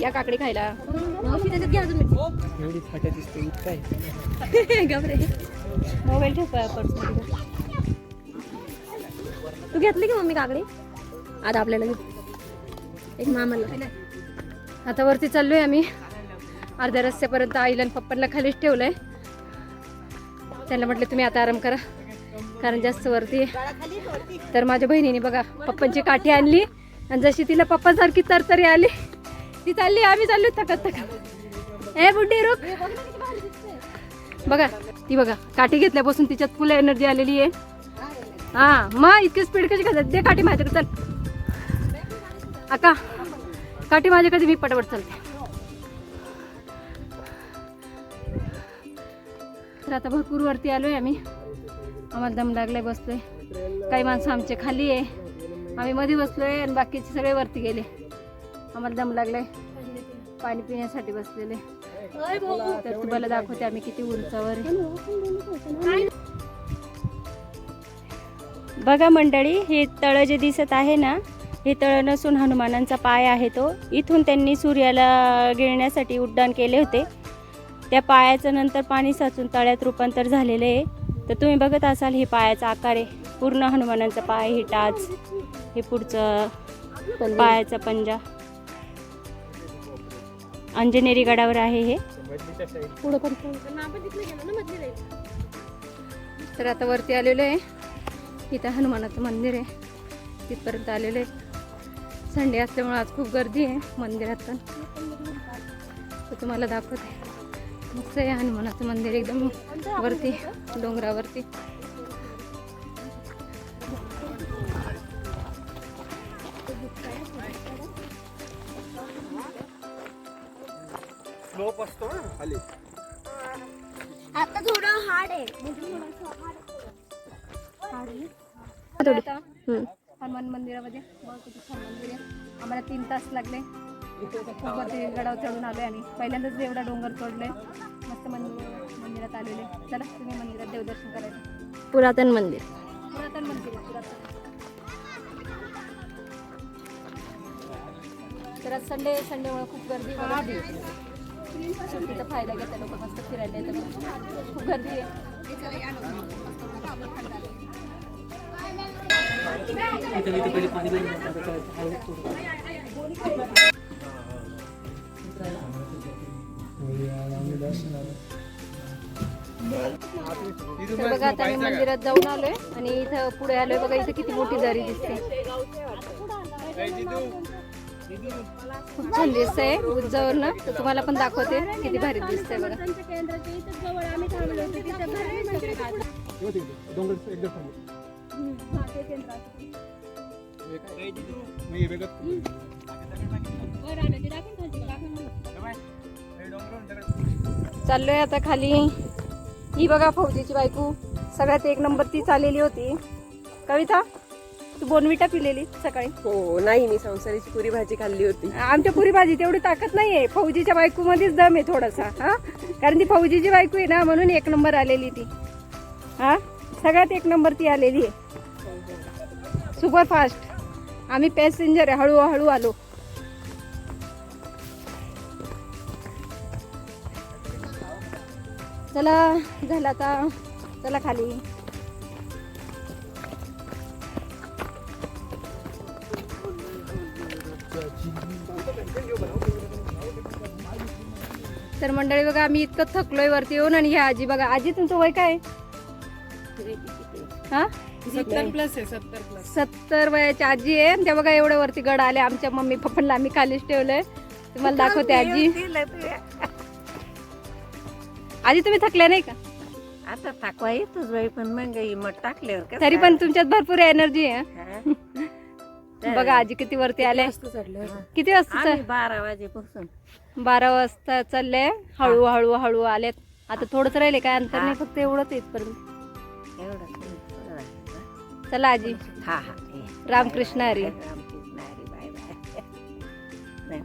या काकडी खायला. एवढी फाट्या दिसते काय गबरे. मोबाईल ठेव तू घेतली की मम्मी काकडी? आता आपल्याला एक मामाला. आता वरती चाललोय आम्ही. अर्ध्या रस्त्यापर्यंत आईला आणि पप्पांना खालीच ठेवलंय. त्यांना म्हटलं तुम्ही आता आराम करा. कारण जास्त वरती. तर माझ्या बहिणीने बघा पप्पांची काठी आणली. आणि जशी तिला पप्पासारखी तरतरी आली ती चालली आम्ही चाललो थकत थकत. ए बुड्डी रुक. बघा ती बघा काठी घेतल्यापासून तिच्यात फुल एनर्जी आलेली आहे. हा मग इतकी स्पीड कशी घालत दे काठी माझ्याकडे चल. अका काठी माझ्याकडे कधी मी पटवट चालते. तर आता भरपूर वरती आलोय आम्ही. आम्हाला दम लागलाय बसतोय. काही माणसं आमचे खाली आहे. आम्ही मध्ये बसलोय आणि बाकीचे सगळे वरती गेले. आम्हाला दम लागलाय. पाणी पिण्यासाठी बसलेले. तर तुम्हाला दाखवते आम्ही किती उंचावर बघा मंडळी हे तळ जे दिसत आहे ना हे तळ नसून हनुमानांचा पाय आहे तो. इथून त्यांनी सूर्याला गिळण्यासाठी उड्डाण केले होते. त्या पायाचं नंतर पाणी साचून तळ्यात रूपांतर झालेलं आहे. तर तुम्ही बघत असाल हे पायाचा आकार आहे. पूर्ण हनुमानांचा पाय हे टाच हे पुढचं पायाचा पंजा. अंजनेरी गडावर आहे हे. पुढं पण तर आता वरती आलेलो आहे. इथं हनुमानाचं मंदिर आहे. तिथपर्यंत आलेलो आहे. संडे असल्यामुळे आज खूप गर्दी आहे मंदिरात पण. तर तुम्हाला दाखवते. मस्त आहे हनुमानाचं मंदिर एकदम वरती डोंगरावरती. स्लोप असतो ना खाली. आता थोडं हार्ड आहे. थोडी हनुमान मंदिरामध्ये. बघ किती छान मंदिर आहे. आम्हाला तीन तास लागले. खूप वरती गडावर चढून आलोय आम्ही. पहिल्यांदाच एवढा डोंगर चढलोय मस्त मंदिर मंदिरात आलेले. चला तुम्ही मंदिरात देवदर्शन करायचं. पुरातन मंदिर. पुरातन मंदिर आहे पुरातन. तर आज संडे संडेमुळे खूप गर्दी वगैरे सुट्टीचा फायदा घेता लोक मस्त फिरायला येतात. खूप गर्दी आहे. इथं बघा आता आम्ही मंदिरात जाऊन आलोय आणि इथं पुढे आलोय. बघा इथं किती मोठी दरी दिसते. खूप छान दिसत आहे उंचावरनं. तर तुम्हाला पण दाखवते किती भारी दिसत आहे बघा. चाललोय आता खाली. ही बघा फौजीची बायको. सगळ्यात एक नंबर ती आलेली होती. कविता? तू बोनविटा पिलेली सकाळी. हो नाही मी संसारीची पुरी भाजी खाल्ली होती. आमच्या पुरी भाजी तेवढी ताकद नाहीये. फौजीच्या बायको मध्येच दम आहे थोडासा हा? कारण ती फौजीची बायको आहे ना म्हणून एक नंबर आलेली ती. हा? सगळ्यात एक नंबर ती आलेली आहे. Super fast. आम्ही पॅसेंजर आहे हळूहळू आलो. चला झालं आता. चला खाली. तर मंडळी बघा आम्ही इतकं थकलोय वरती येऊन आणि ह्या आजी बघा आजी तुमचं वय काय? हा? सत्तर प्लस आहे सत्तर प्लस सत्तर वयाची आजी आहे. आणि त्या बघा एवढ्या वरती गड आले आमच्या मम्मी पप्पांना आम्ही खालीच ठेवलंय. तुम्हाला दाखवते आजी. आजी तुम्ही थकल्या नाही का? आता टाकवा येतोच बाई पण मग मग टाकल्यावर तरी पण तुमच्यात भरपूर एनर्जी आहे? बघा आजी किती वरती आले? किती वाजता आम्ही बारा वाजेपासून. बारा वाजता चालले. हळू हळू हळू आलेत. आता थोडंच राहिले काय अंतर नाही फक्त एवढंच इथपर्यंत. एवढं. चला आजी. हा हा. Ramkrishna Hari. Ramkrishna Hari bye bye.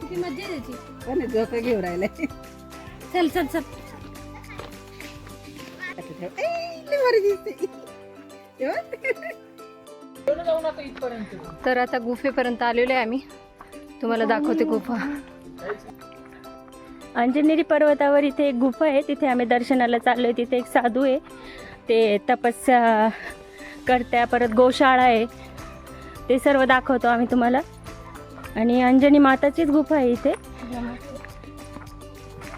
किती मज्जा आहे त्याची पण झोका घेऊन राहिले चल चल चल. तर आता गुफेपर्यंत आलेलो आहे आम्ही. तुम्हाला दाखवते गुफा. अंजनेरी पर्वतावर इथे एक गुफा आहे. तिथे आम्ही दर्शनाला चाललो आहे तिथे एक साधू आहे. ते तपस्या करत्या. परत गोशाळा आहे. ते सर्व दाखवतो आम्ही तुम्हाला. आणि अंजनी माताचीच गुफा आहे इथे.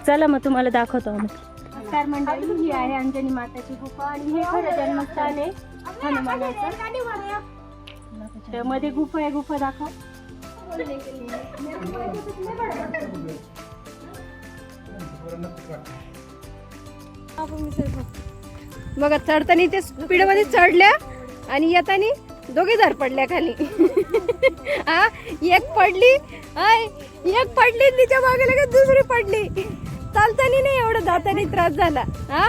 चला मग तुम्हाला दाखवतो आम्ही. नमस्कार मंडळी ही आहे अंजनी माताची गुफा आणि हे खरं जन्मस्थान आहे हनुमानाचं. तर मध्ये गुफा आहे. गुफा दाखव. बघा चढताना ते स्पीडमध्ये चढल्या आणि येताना दोघे जर पडल्या खाली. हा एक पडली हाय एक पडली तिच्यामागे लगेच दुसरी पडली. चालताना नाही एवढं जाताना त्रास झाला. हा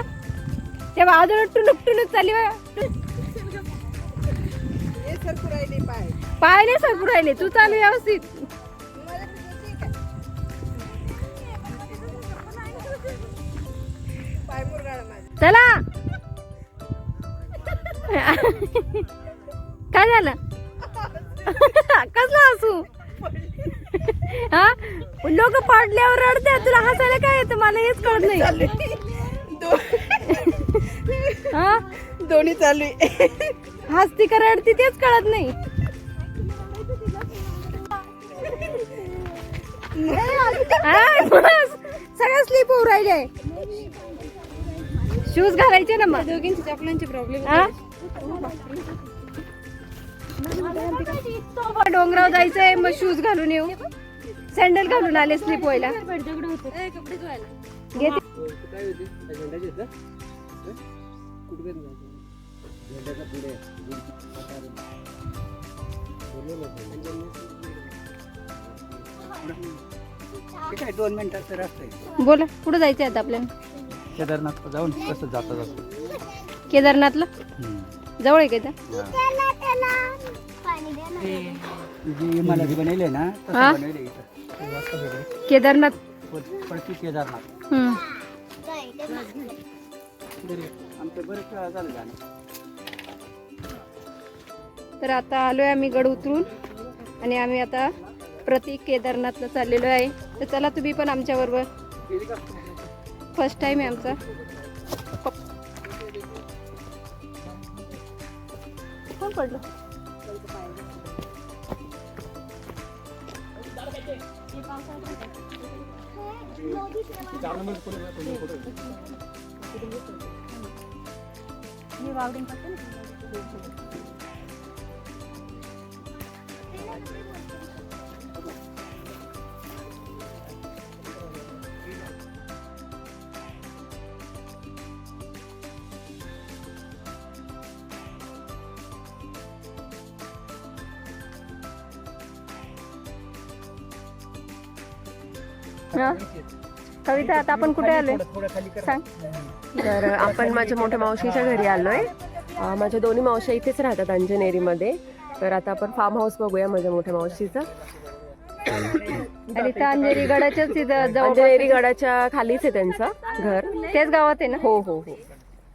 तेव्हा अजून टुनुक टुनुक सरकू राहिले पाय. नाही राहिले तू चालू व्यवस्थित. चला. काय झालं? कसलं हसू? हा? लोक पडल्यावर रडते तुला हसायला काय येतं? मला हेच कळत नाही. हा? दोन्ही चालू हसती का रडती तेच कळत नाही. हा, बस. सगळं स्लीप होऊ राहिले शूज घालायचे ना मग. दोघींची चपलांचे प्रॉब्लेम डोंगरावर जायचंय मग शूज घालून येऊ. सँडल घालून आले स्लीप व्हायला. बोला कुठं जायचंय आता आपल्याला? केदारनाथ जाऊन कसं जाता जातो? केदारनाथला? जवळ आहे का इथं? जी बनवली आहे ना हा? तसं बनवली इथं. केदारनाथ? पडकी केदारनाथ. हम्म. आमचं बरेच वेळा झालं जाणं तर आता आलोय आम्ही गड उतरून आणि आम्ही आता प्रतीक केदारनाथला चाललेलो आहे. तर चला तुम्ही पण आमच्या बरोबर फर्स्ट टाइम आहे आमचा कोण पडलं हा? कविता आता आपण कुठे आलोय? सांग. तर आपण माझ्या मोठ्या मावशीच्या घरी आलोय. माझ्या दोन्ही मावश्या इथेच राहतात अंजनेरीमध्ये. तर आता आपण फार्म हाऊस बघूया माझ्या मोठ्या मावशीचा. आणि त्या अंजेरी गडाच्याच तिथं जवळ अंजनेरी गडाच्या खालीच आहे त्यांचं घर. तेच गावात आहे ना? हो हो हो.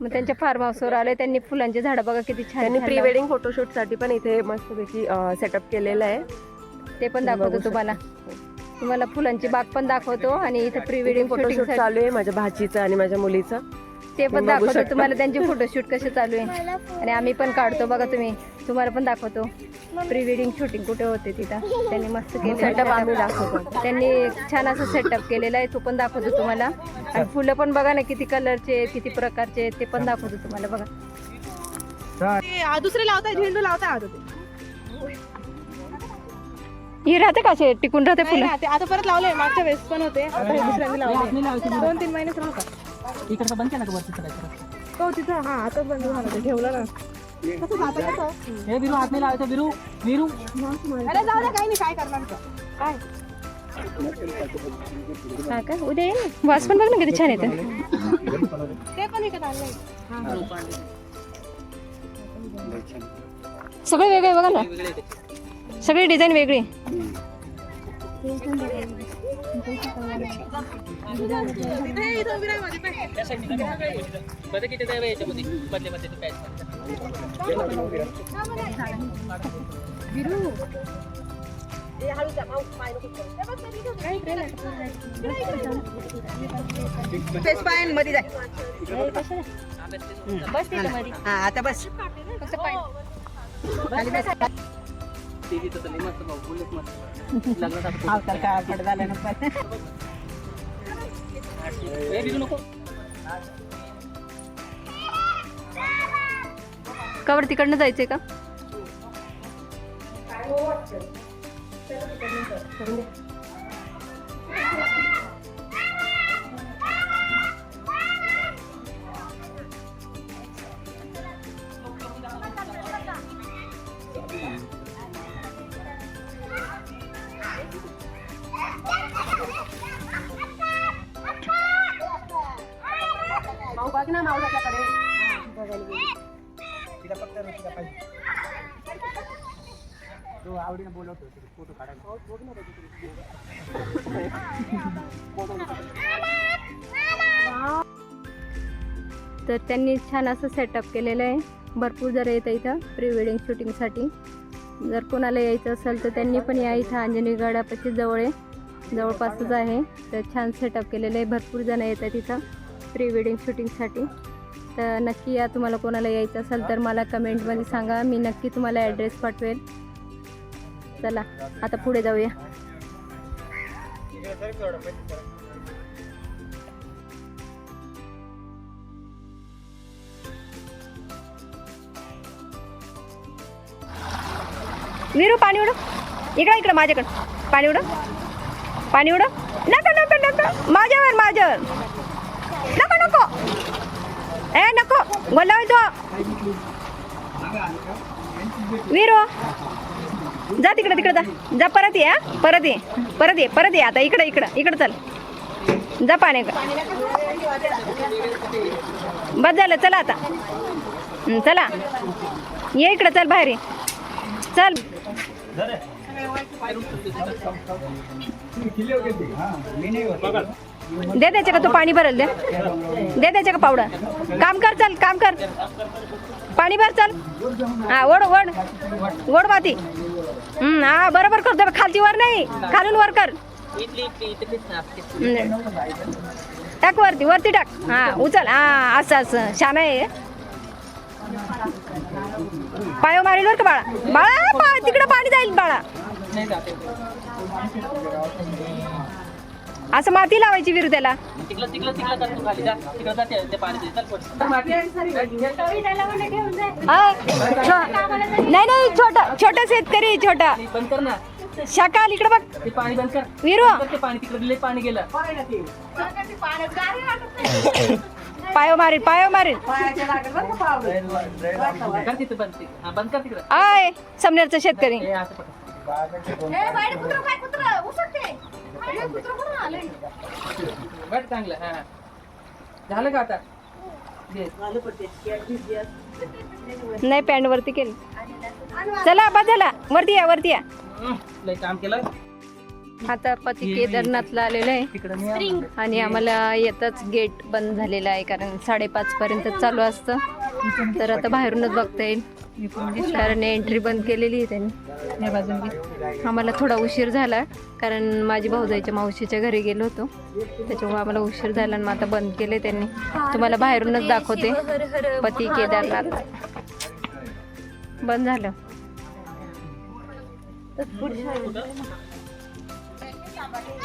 मग त्यांच्या फार्म हाऊसवर आले त्यांनी फुलांची झाडं बघा किती छान त्यांनी प्री. वेडिंग फोटोशूटसाठी पण इथे मस्तपैकी सेटअप केलेलं आहे. ते पण दाखवतो तुम्हाला. तुम्हाला फुलांची बाग पण दाखवतो आणि इथं प्री वेडिंग फोटोशूट चालू आहे माझ्या भाचीचं आणि माझ्या मुलीचं. ते पण दाखवतो. तुम्हाला त्यांचे फोटोशूट कसे चालू आहे. आणि आम्ही पण काढतो बघा तुम्ही. तुम्हाला पण दाखवतो. प्री वेडिंग शूटिंग कुठे होते तिथं? त्यांनी मस्त केलं सेटअप आम्ही दाखवतो. त्यांनी छान असं सेटअप केलेलं आहे. तो पण दाखवतो तुम्हाला. आणि फुलं पण बघा ना किती कलरचे आहेत, किती प्रकारचे ते पण दाखवतो तुम्हाला बघा. दुसरे लावताय झेंडू लावताय आता ते. ही राहते का असे टिकून राहते फुलं? ना, ते आता परत लावले. मागच्या वेळेस पण होते. आता हे दुसऱ्यांनी लावले. दोन तीन राहतात. इकडचं बंद केलं का वरती हो तिथं. हा आता बंद झालं ते. ठेवलं ना. कसं जातं कसं? हे बिरू हात नाही लावायचं. बिरू बिरू अरे जाऊ दे काही नाही. काय करणार. काय? हा का? उद्या ये ना. वास पण बघ ना किती छान येते. ते पण विकत आणलंय. सगळे वेगळे बघा ना. सगळी डिझाईन वेगळी. हे मध्ये. पाय. फेस पायमध्ये जाय बस. तिथं मध्ये हा आता बस. अवतार काय अवघड झालं ना पण. कवर तिकडनं जायचंय का? तर. त्यांनी छान असं सेटअप केलेलं आहे. भरपूर जर येतं इथं प्री वेडिंग शूटिंगसाठी जर कोणाला यायचं असेल तर त्यांनी पण या इथं अंजनी गडापाशी जवळ आहे. जवळपासच आहे. तर छान सेटअप केलेलं आहे. भरपूर जण येतात इथं प्री वेडिंग शूटिंगसाठी तर नक्की या तुम्हाला कोणाला यायचं असेल तर मला कमेंटमध्ये सांगा. मी नक्की तुम्हाला ॲड्रेस पाठवेल. चला आता पुढे जाऊया. विरू पाणी उडव इकडं इकडं माझ्याकडं? पाणी उडव पाणी उडव नको नको नको. माझ्यावर माझ्यावर. नको नको. ए नको. बोलावतो विरू. जा तिकडं तिकडं जा. जा परत ये परत ये. परत ये परत ये. आता इकडं इकडं इकडं चल. जा पाण्याकडं बस झालं चला आता. चला. ये इकडं चल बाहेर ये. चल. दे त्याच्या का तू पाणी भरल दे. दे त्याच्या का पावडर. काम कर चल काम कर. पाणी भर चल. हा ओढ ओढ. ओढ माती. हम्म, हा बरोबर करतो खालची वर नाही. खालून वर कर. टाक वरती वरती टाक. हा उचल. हा असं असं. छान आहे पाय मारेल बर का बाळा? बाळा पा- तिकडं पाणी जाईल बाळा. असं माती लावायची विरू त्याला हा. छो- नाही नाही छोटा छोटा शेतकरी छोटा. शाकाल इकडे बघ. ते पाणी बंद कर. विरू. ते पाणी. तिकडे दिले पाणी गेलं. पायो मारेल पायो मारेल कर तिथे बंद ते. हा बंद कर तिकडे. आय समनेरचा शेतकरी. हे असं बरं चांगलं हा झालं का आता? दे. नाही पॅन्ट वरती केली. चला बा चला. वरती या वरती या. हं, लय काम केलं. आता पती केदारनाथला आलेलं आहे. तिकडं नाही आलं. आणि आम्हाला येतच गेट बंद झालेलं आहे कारण साडेपाच पर्यंत चालू असतं. तर आता बाहेरूनच बघता येईल. कारण एंट्री बंद केलेली आहे त्यांनी. या बाजून. आम्हाला थोडा उशीर झाला कारण माझी भाऊजाईच्या मावशीच्या घरी गेलो होतो. त्याच्यामुळे आम्हाला उशीर झाला आणि मग आता बंद केले त्यांनी. तुम्हाला बाहेरूनच दाखवते. पती केदारनाथ बंद झालं.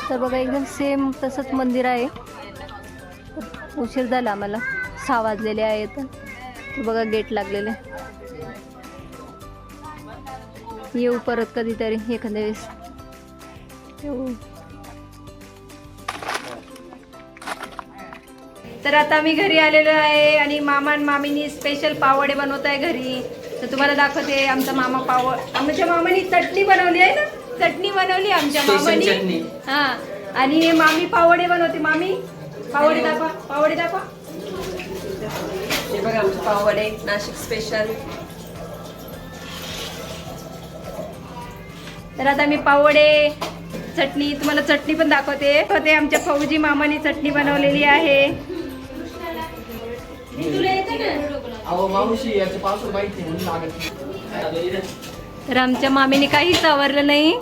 तर बघा एकदम सेम तसंच मंदिर आहे. उशीर झाला आम्हाला. सहा वाजलेले आहेत. बघा गेट लागलेले. येऊ परत कधीतरी एखाद्या वेळेस. येऊ. तर आता मी घरी आलेलो आहे आणि मामा आणि मामीनी स्पेशल पावडे बनवत आहे घरी. तर तुम्हाला दाखवते आमचा मामा पाव आमच्या मामानी चटणी बनवली आहे ना? चटणी बनवली आमच्या मामानी. चटणी. हा. आणि मामी पावडे बनवते. मामी पावडे दाखवा पावडे दाखवा. हे बघा आमचे पाववडे नाशिक स्पेशल तर आता मी पावडे चटणी तुम्हाला चटणी पण दाखवते. ते आमच्या फौजी मामाने चटणी बनवलेली आहे. आहे. तर आमच्या मामीने काहीच आवरलं नाही.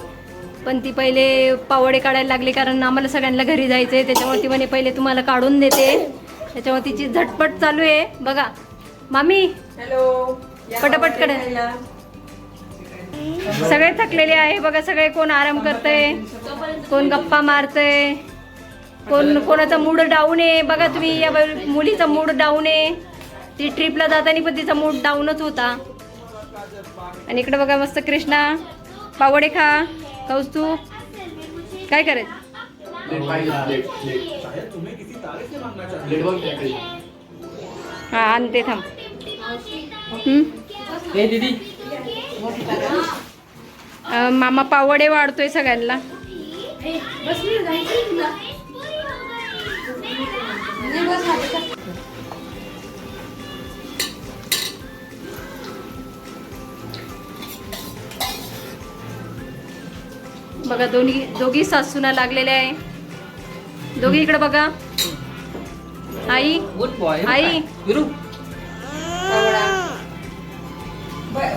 पण ती पहिले पावडे काढायला लागली कारण आम्हाला सगळ्यांना घरी जायचंय. त्याच्यामुळे ती म्हणे पहिले तुम्हाला काढून देते. त्याच्यामुळे तिची झटपट चालू आहे. बघा. मामी हॅलो पटापटकडे सगळे थकलेले आहे. बघा सगळे कोण आराम करतय कोण गप्पा मारतय कोण कोणाचा मूड डाऊन आहे. बघा तुम्ही या मुलीचा मूड डाऊन आहे. ती ट्रिपला जाताना पण तिचा मूड डाऊनच होता. आणि इकडे बघा मस्त कृष्णा पावडे खा. कौस्तू काय करत? हा आणते थांब. दीदी. मामा पावडे वाढतोय सगळ्यांना. बघा दोन्ही दोघी सासूना लागलेल्या आहे. दोघी इकडे बघा. आई आई.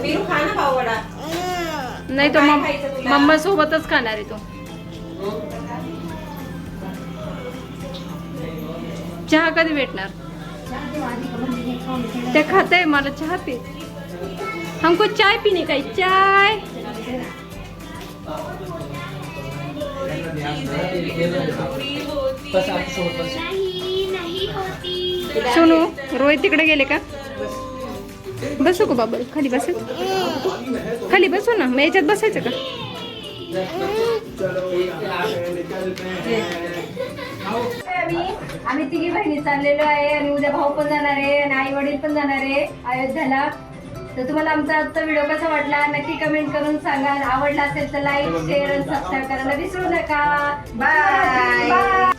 विरू खा ना पाववडा नाही तो मम मम्मा सोबतच खाणार आहे तो. चहा कधी भेटणार? ते खाते मला चहा पी. हमको चाय पीने का? है, चाय सोबत बस सोनू रोहित तिकडे गेले का? बसू का बाबा? खाली बस? खाली बसू ना. मग याच्यात बसायचं का? आम्ही तिघी बहिणी चाललेलो आहे आणि उद्या भाऊ पण जाणार आहे आणि आई वडील पण जाणार आहे अयोध्याला. तर तुम्हाला आमचा आजचा व्हिडिओ कसा वाटला? नक्की कमेंट करून सांगा. आवडला असेल तर लाईक शेअर आणि सबस्क्राईब करायला विसरू नका. बाय